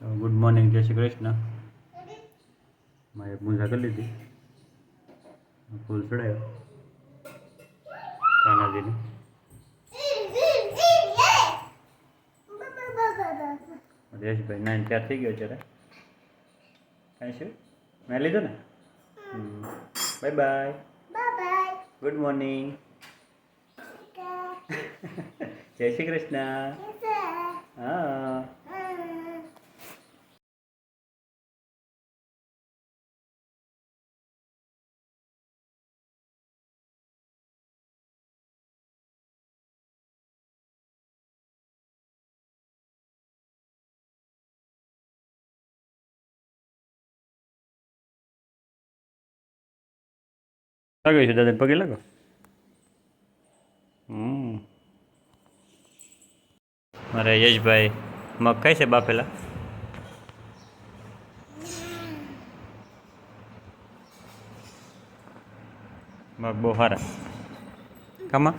તો good morning જય શ્રી કૃષ્ણ. મારે પૂજા કરી લીધી. ફૂલ ચડાયો. કાનાજીને યશભાઈ નાઇન ચાર થઈ ગયો અત્યારે. કાંઈ શું મેં લીધો ને? બાય બાય ગુડ મોર્નિંગ જય શ્રી કૃષ્ણ. હા. લાગે છે દાદા પગે લાગો હમ મારે યશભાઈ મગ ખાય છે બાફેલા મગ બહુ સારા કામાં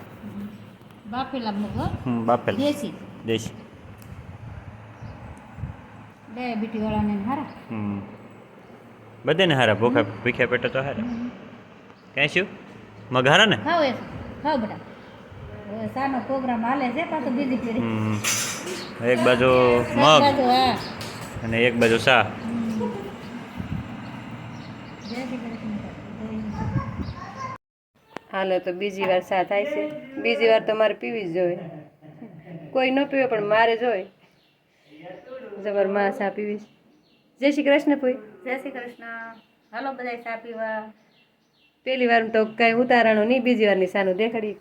બાફેલા મગ હો. હમ બાફેલા દેશી દેશી ડાયાબિટી વાળાને હારા હમ બધાને હારા ભૂખા ભીખ્યા પેટે તો હારા કાંઈ શું મગ ને? હા એ ખાવ બેટા સાનો પ્રોગ્રામ હાલે છે પાછો બીજી પેઢી. એક બાજુ મગ અને એક બાજુ સા. હાલો તો બીજી વાર સા થાય છે. બીજી વાર તો મારે પીવી જ જોઈએ. કોઈ ન પીવે પણ મારે જોઈએ. જબરમાં સા પીવીશ જય શ્રી કૃષ્ણ પૂઈ જય શ્રી કૃષ્ણ. હાલો બધા સા પીવા. પેલી વાર તો કઈ ઉતારણો નહીં બીજી વારની નિશાનું દેખાડી.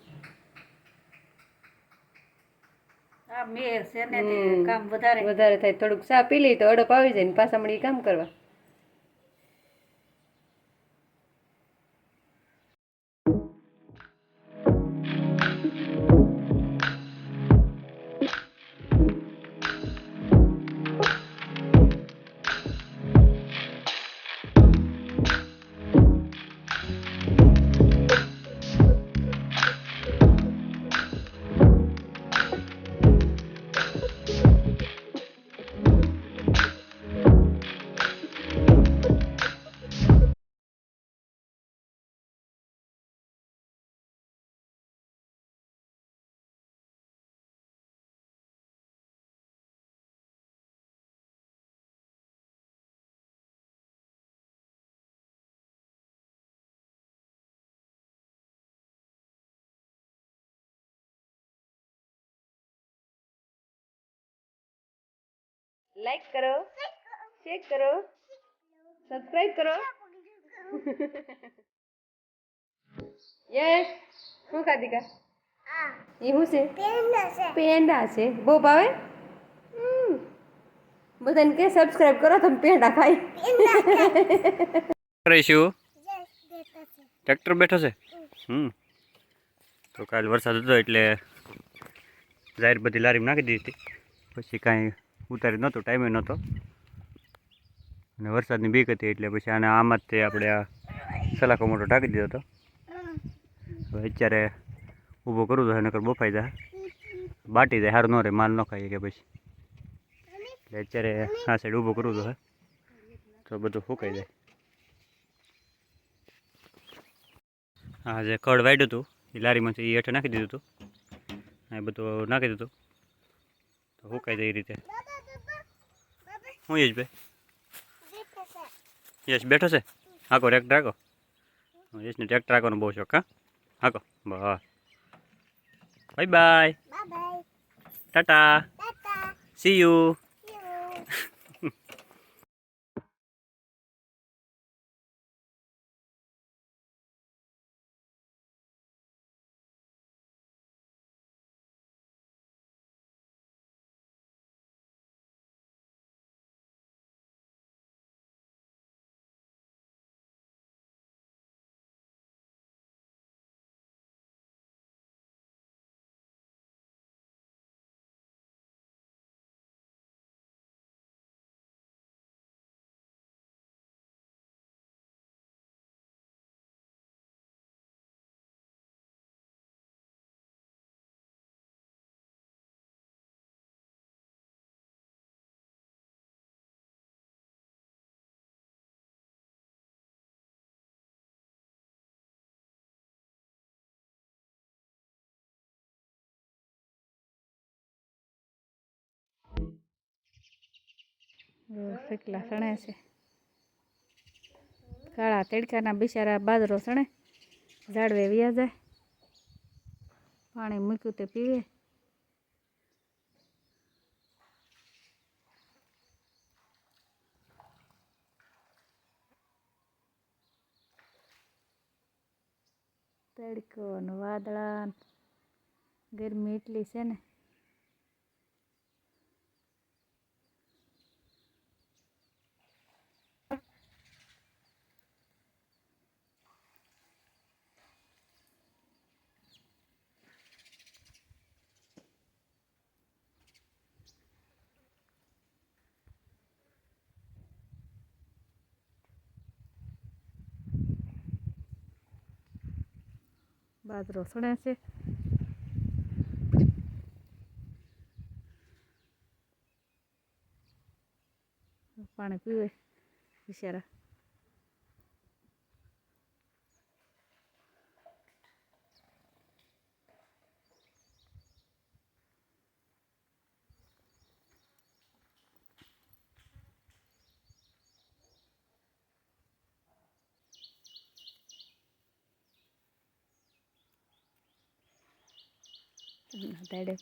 આ મેર છે ને કામ વધારે. વધારે થાય થોડુંક સા પી લઈ તો અડપ આવી જાય ને પાછા મળી કામ કરવા. લાઈક કરો. શેર કરો. સબસ્ક્રાઇબ કરો. યસ શું ખાધી કા એ શું છે. પેંડા છે. બહુ ભાવે? હમ. બધાને કે સબસ્ક્રાઇબ કરો તમે પેંડા ખાઈ. કરીશું ટ્રેક્ટર બેઠો છે? હમ. તો કાલ વરસાદ હતો એટલે જાહેર બધી લારીમાં નાખી દીધી હતી. પછી કાંઈ ઉતારી નહોતો ટાઈમે નહોતો. અને વરસાદની બીક હતી એટલે પછી આને આમાં જ તે આપણે આ સલાકો મોટો ઢાંકી દીધો હતો. હવે અત્યારે ઊભો કરું તો નકર બફાઈ જાય. બાટી જાય સારું ન રહે, માલ ન ખાઈએ કે પછી. એટલે અત્યારે આ સાઈડ ઊભો કરું તો હે. તો બધું સુકાઈ જાય. હા જે ખડ વાઢ્યું હતું, એ લારીમાંથી એ હેઠળ નાખી દીધું હતું. એ બધું નાખી દીધું તો સુકાઈ જાય એ રીતે. હું યશ ભાઈ યશ બેઠો છે. હાકો ટ્રેક્ટર હાકો. યશને ટ્રેક્ટર હાકોનો બહુ શોખ હા? હાકો બસ. Bye bye tata see you શેકલા સણે છે. કાળા તડકાના બિચારા બાજરો સણે, ઝાડવે વ્યા જાય. પાણી મૂક્યું તે પીવે. તડકો ને વાદળા ગરમી એટલી છે ને. બાજરો સણે છે. પાણી પીવે બિચારા. દાડે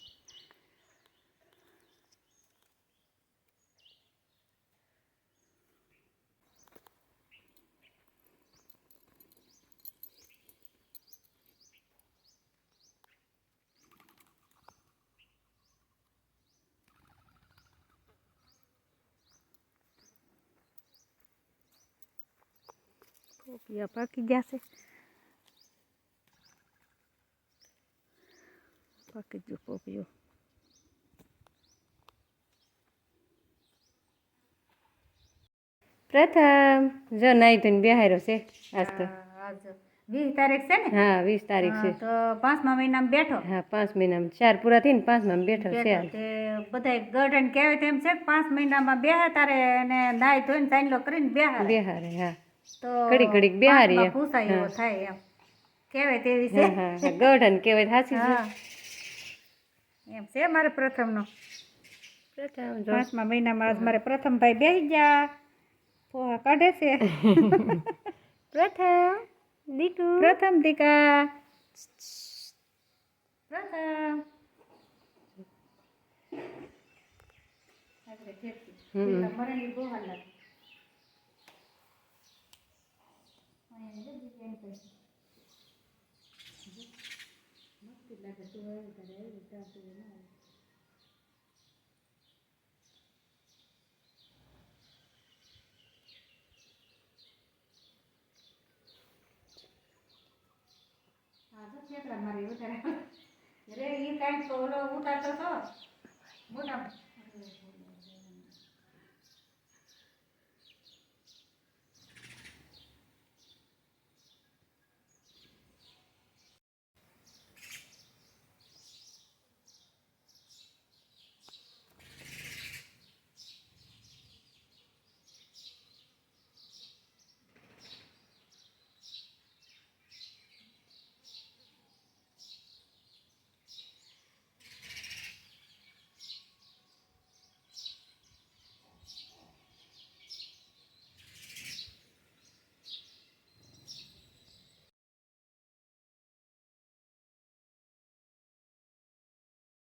પોપિયા પાકી ગયા છે પાકી ગયો પોપિયો પ્રથમ જો નાઈ ધોઈને બેહાર્યો છે આજ તો વીસ તારીખ છે ને હા વીસ તારીખ છે તો પાંચમા મહિનામાં બેઠો હા પાંચ મહિનામાં ચાર પૂરા થઈને પાંચમાં બેઠો છે તે બધાય ગઢન કહેવાય તેમ છે પાંચ મહિનામાં બેહા તારે અને નાઈ ધોઈને ચાંદલો કરીને બેહા બેહારે હા તો ઘડી ઘડીક બે હારી પૂસાય એવો થાય એમ કહેવાય તેવી છે ગઢન કહેવાય સાચી છે એમ છે મારે પ્રથમનો? પ્રથમ પાંચમા મહિનામાં આજ મારે પ્રથમ ભાઈ બેસી ગયા. પોહા કાઢે છે. પ્રથમ દીકુ. પ્રથમ દીકા. પ્રથમ. મરેલી બહુ હાલ લાગે હા તો થેકડા મારી ઉતારે રે કાંઈક તો ઓલો ઉતારતો તો મોટા